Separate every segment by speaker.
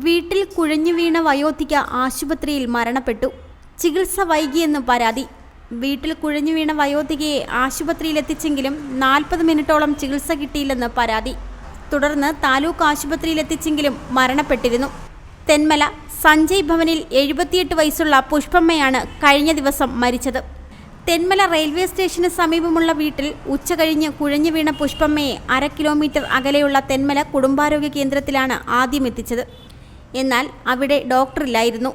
Speaker 1: വീട്ടിൽ കുഴഞ്ഞു വീണ വയോധിക ആശുപത്രിയിൽ മരണപ്പെട്ടു. ചികിത്സ വൈകിയെന്ന് പരാതി. വീട്ടിൽ കുഴഞ്ഞു വീണ വയോധികയെ ആശുപത്രിയിലെത്തിച്ചെങ്കിലും നാൽപ്പത് മിനിറ്റോളം ചികിത്സ കിട്ടിയില്ലെന്ന് പരാതി. തുടർന്ന് താലൂക്ക് ആശുപത്രിയിലെത്തിച്ചെങ്കിലും മരണപ്പെട്ടിരുന്നു. തെന്മല സഞ്ജയ് ഭവനിൽ എഴുപത്തിയെട്ട് വയസ്സുള്ള പുഷ്പമ്മയാണ് കഴിഞ്ഞ ദിവസം മരിച്ചത്. തെന്മല റെയിൽവേ സ്റ്റേഷന് സമീപമുള്ള വീട്ടിൽ ഉച്ചകഴിഞ്ഞ് കുഴഞ്ഞു വീണ പുഷ്പമ്മയെ അര കിലോമീറ്റർ അകലെയുള്ള തെന്മല കുടുംബാരോഗ്യ കേന്ദ്രത്തിലാണ് ആദ്യം എത്തിച്ചത്. എന്നാൽ അവിടെ ഡോക്ടറില്ലായിരുന്നു.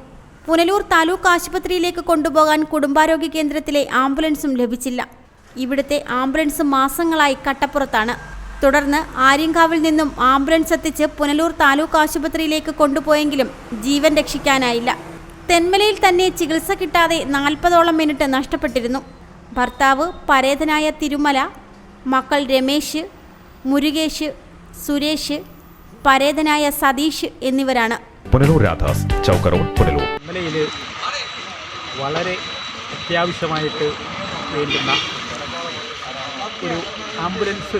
Speaker 1: പുനലൂർ താലൂക്ക് ആശുപത്രിയിലേക്ക് കൊണ്ടുപോകാൻ കുടുംബാരോഗ്യ കേന്ദ്രത്തിലെ ആംബുലൻസും ലഭിച്ചില്ല. ഇവിടുത്തെ ആംബുലൻസ് മാസങ്ങളായി കട്ടപ്പുറത്താണ്. തുടർന്ന് ആര്യങ്കാവിൽ നിന്നും ആംബുലൻസ് എത്തിച്ച് പുനലൂർ താലൂക്ക് ആശുപത്രിയിലേക്ക് കൊണ്ടുപോയെങ്കിലും ജീവൻ രക്ഷിക്കാനായില്ല. തെന്മലയിൽ തന്നെ ചികിത്സ കിട്ടാതെ നാൽപ്പതോളം മിനിറ്റ് നഷ്ടപ്പെട്ടിരുന്നു. ഭർത്താവ് പരേതനായ തിരുമല മക്കൾ രമേശ് മുരുകേഷ് സുരേഷ് പരേതനായ സതീഷ് എന്നിവരാണ്.
Speaker 2: പുനലൂർ രാധാസ് ചൗക്ക റോഡ് പുനലൂർ
Speaker 3: വളരെ അത്യാവശ്യമായിട്ട് വേണ്ടുന്ന ഒരു ആംബുലൻസ്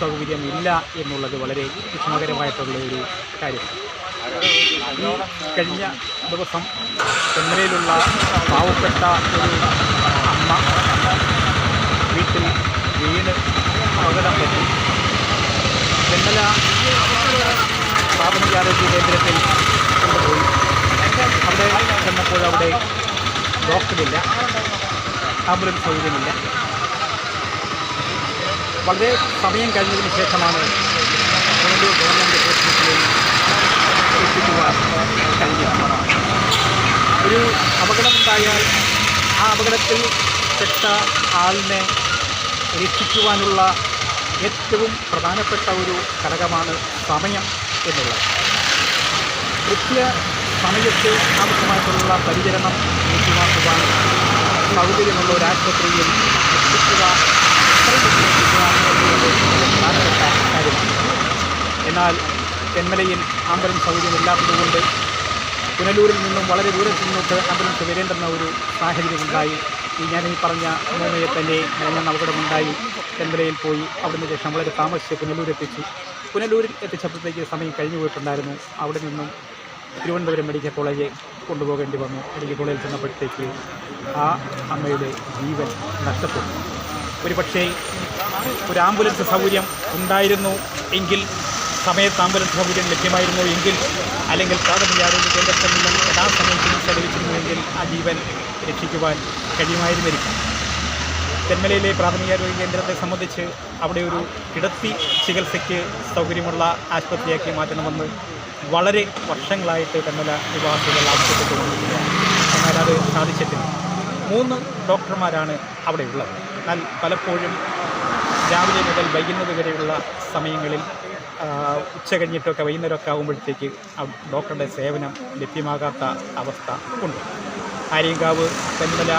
Speaker 3: സൗകര്യം ഇല്ല എന്നുള്ളത് വളരെ വിഷമകരമായിട്ടുള്ള ഒരു കാര്യം. ഈ കഴിഞ്ഞ ദിവസം ചെന്നൈയിലുള്ള പാവപ്പെട്ട ഒരു അമ്മ വീട്ടിൽ വീണ് അപകടം പറ്റി. ചെന്നല ആരോഗ്യ കേന്ദ്രത്തിൽ കൊണ്ടുപോയി. അവിടെ ചെന്നപ്പോൾ അവിടെ ഡോക്ടറില്ല ആംബുലൻസ് സൗകര്യമില്ല. വളരെ സമയം കഴിഞ്ഞതിന് ശേഷമാണ് പുനലൂർ ഗവൺമെന്റ് ഹോസ്പിറ്റലിൽ എത്തിക്കുവാൻ കഴിഞ്ഞത്. ഒരു അപകടമുണ്ടായാൽ ആ അപകടത്തിൽ പെട്ട ആളിനെ രക്ഷിക്കുവാനുള്ള ഏറ്റവും പ്രധാനപ്പെട്ട ഒരു ഘടകമാണ് സമയം എന്നുള്ളത്. കൃത്യ സമയത്ത് ആവശ്യമായിട്ടുള്ള പരിചരണം ലഭ്യമാക്കുവാൻ സൗകര്യമുള്ള ഒരു ആശുപത്രിയിൽ എത്തിക്കുക പ്രധാനപ്പെട്ട കാര്യമാണ്. എന്നാൽ തെന്മലയിൽ ആംബുലൻസ് സൗകര്യമില്ലാത്തതുകൊണ്ട് പുനലൂരിൽ നിന്നും വളരെ ദൂരത്തിൽ നിന്നോട്ട് ആംബുലൻസ് വരേണ്ടുന്ന ഒരു സാഹചര്യമുണ്ടായി. ഞാൻ ഈ പറഞ്ഞ മൂന്നയെ തന്നെ ഞാൻ അപകടമുണ്ടായി ചെമ്പലയിൽ പോയി അവിടുന്ന് ശേഷം വളരെ താമസിച്ച് പുനലൂരെത്തിച്ചു പുനലൂരിൽ എത്തിച്ചപ്പോഴത്തേക്ക് സമയം കഴിഞ്ഞു പോയിട്ടുണ്ടായിരുന്നു. അവിടെ നിന്നും തിരുവനന്തപുരം മെഡിക്കൽ കോളേജ് കൊണ്ടുപോകേണ്ടി വന്നു. മെഡിക്കൽ കോളേജിൽ ചെന്നപ്പോഴത്തേക്ക് ആ അമ്മയുടെ ജീവൻ നഷ്ടപ്പെട്ടു. ഒരു പക്ഷേ ഒരു ആംബുലൻസ് സൗകര്യം ഉണ്ടായിരുന്നു എങ്കിൽ സമയത്ത് ആംബുലൻസ് സൗകര്യം ലഭ്യമായിരുന്നു എങ്കിൽ അല്ലെങ്കിൽ പ്രാഥമിക ആരോഗ്യ കേന്ദ്രത്തിൽ നിന്നും യഥാസമയം ചികിത്സ ആ ജീവൻ രക്ഷിക്കുവാൻ കഴിയുമായിരുന്നിരിക്കും തെന്മലയിലെ പ്രാഥമികാരോഗ്യ കേന്ദ്രത്തെ സംബന്ധിച്ച് അവിടെ ഒരു കിടത്തി ചികിത്സയ്ക്ക് സൗകര്യമുള്ള ആശുപത്രിയാക്കി മാറ്റണമെന്ന് വളരെ വർഷങ്ങളായിട്ട് തെന്മല നിവാസികൾ ആവശ്യപ്പെട്ടുകൊണ്ടിരിക്കുകയാണ് എന്നാൽ അത് സാധിച്ചിട്ടില്ല. മൂന്ന് ഡോക്ടർമാരാണ് അവിടെ ഉള്ളത്. എന്നാൽ പലപ്പോഴും രാവിലെ മുതൽ വൈകുന്നത് വരെയുള്ള സമയങ്ങളിൽ ഉച്ച കഴിഞ്ഞിട്ടൊക്കെ വൈകുന്നേരമൊക്കെ ആകുമ്പോഴത്തേക്ക് ഡോക്ടറുടെ സേവനം ലഭ്യമാകാത്ത അവസ്ഥ ഉണ്ട്. ആര്യങ്കാവ് തെന്മല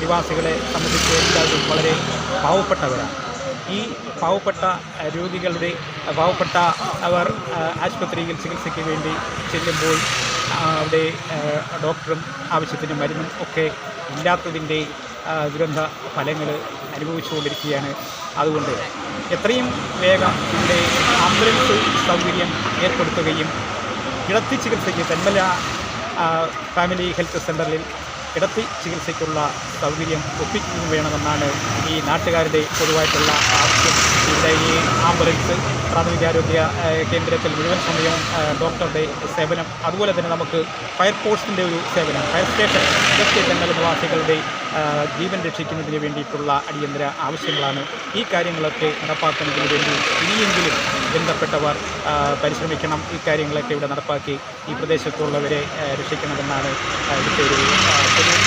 Speaker 3: നിവാസികളെ സംബന്ധിച്ച് എല്ലാവരും വളരെ പാവപ്പെട്ടവരാണ്. ഈ പാവപ്പെട്ട രോഗികളുടെ പാവപ്പെട്ട അവർ ആശുപത്രിയിൽ ചികിത്സയ്ക്ക് വേണ്ടി ചെല്ലുമ്പോൾ അവിടെ ഡോക്ടറും ആവശ്യത്തിന് മരുന്നും ഒക്കെ ഇല്ലാത്തതിന്റെ ദുരന്ത ഫലങ്ങൾ അനുഭവിച്ചുകൊണ്ടിരിക്കുകയാണ്. അതുകൊണ്ട് എത്രയും വേഗം ഇവിടെ ആംബുലൻസ് സൗകര്യം ഏർപ്പെടുത്തുകയും കിടത്തി ചികിത്സയ്ക്ക് തെന്മല ഫാമിലി ഹെൽത്ത് സെന്ററിൽ കിടത്തി ചികിത്സയ്ക്കുള്ള സൗകര്യം ഒപ്പിക്കുകയും വേണമെന്നാണ് ഈ നാട്ടുകാരുടെ പൊതുവായിട്ടുള്ള ആവശ്യം. ഇവിടെ ഈ ആംബുലൻസ് പ്രാഥമികാരോഗ്യ കേന്ദ്രത്തിൽ മുഴുവൻ സമയവും ഡോക്ടറുടെ സേവനം. അതുപോലെ തന്നെ നമുക്ക് ഫയർ ഫയർഫോഴ്സിന്റെ ഒരു സേവനം. ഫയർ സ്റ്റേഷൻ ഇതൊക്കെ തന്നെ നിവാസികളുടെ ജീവൻ രക്ഷിക്കുന്നതിന് വേണ്ടിയിട്ടുള്ള അടിയന്തര ആവശ്യങ്ങളാണ് ഈ കാര്യങ്ങളൊക്കെ നടപ്പാക്കുന്നതിന് വേണ്ടി ഇനിയെങ്കിലും ബന്ധപ്പെട്ടവർ പരിശ്രമിക്കണം. ഈ കാര്യങ്ങളൊക്കെ ഇവിടെ നടപ്പാക്കി ഈ പ്രദേശത്തുള്ളവരെ രക്ഷിക്കണമെന്നാണ് ഇവിടുത്തെ ഒരു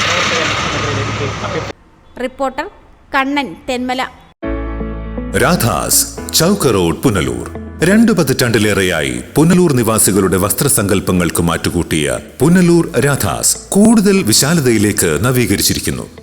Speaker 3: പ്രവർത്തകൻ എനിക്ക്
Speaker 1: റിപ്പോർട്ടർ കണ്ണൻ തെന്മല.
Speaker 4: രാധാസ് ചൗക്ക റോഡ് പുനലൂർ. രണ്ടു പതിറ്റാണ്ടിലേറെയായി പുനലൂർ നിവാസികളുടെ വസ്ത്രസങ്കല്പങ്ങൾക്ക് മാറ്റുകൂട്ടിയ പുനലൂർ രാധാസ് കൂടുതൽ വിശാലതയിലേക്ക് നവീകരിച്ചിരിക്കുന്നു.